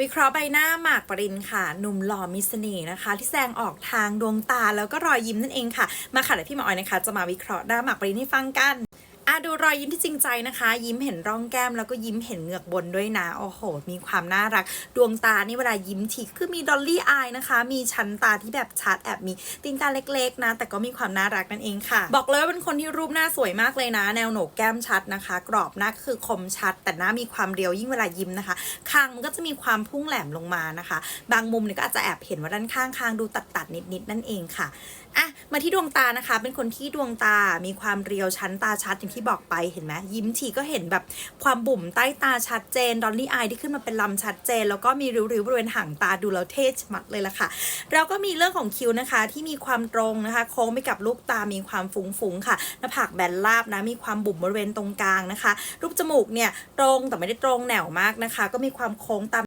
วิเคราะห์ใบหน้าหมากปรินค่ะ หนุ่มหล่อมีเสน่ห์นะคะ ที่แสดงออกทางดวงตาแล้วก็รอยยิ้มนั่นเองค่ะ มาค่ะเดี๋ยวพี่หมอออยนะคะ จะมาวิเคราะห์หน้าหมากปรินให้ฟังกัน อะดูรอยยิ้มที่จริงใจนะคะ ยิ้มเห็นร่องแก้มแล้วก็ยิ้มเห็นเหงือกบนด้วยนะ โอ้โห มีความน่ารัก ดวงตานี่เวลายิ้มทีคือมีดอลลี่อายนะคะ มีชั้นตาที่แบบชัดแอบมีตีนกาเล็กๆนะ แต่ก็มีความน่ารักนั่นเองค่ะ บอกเลยว่าเป็นคนที่รูปหน้าสวยมากเลยนะ แนวโหนกแก้มชัดนะคะ กรอบหน้าก็คือคมชัด แต่หน้ามีความเรียวยิ่งเวลายิ้มนะคะคางมันก็จะมีความพุ่งแหลมลงมานะคะ บางมุมเนี่ยก็อาจจะแอบเห็นว่าด้านข้างคางดูตัดตัดๆนิดๆนั่นเองค่ะอะมาที่ดวงตานะคะ เป็นคนที่ดวงตา มีความเรียวชั้นตาชัดอย่างที่ที่บอกไปเห็นไหมยิ้มทีก็เห็นแบบความบุ๋มใต้ตาชัดเจนดอลลี่อายที่ขึ้นมาเป็นลำชัดเจน แล้วก็มีริ้วๆบริเวณหางตาดูแล้วเท่มัดเลยล่ะค่ะ เราก็มีเรื่องของคิ้วนะคะ ที่มีความตรงนะคะ โค้งไปกับลูกตามีความฟุ้งๆค่ะหน้าผากแบนราบนะมีความบุ๋มบริเวณตรงกลางนะคะ รูปจมูกเนี่ยตรงแต่ไม่ได้ตรงแนวมากนะคะ ก็มีความโค้งตาม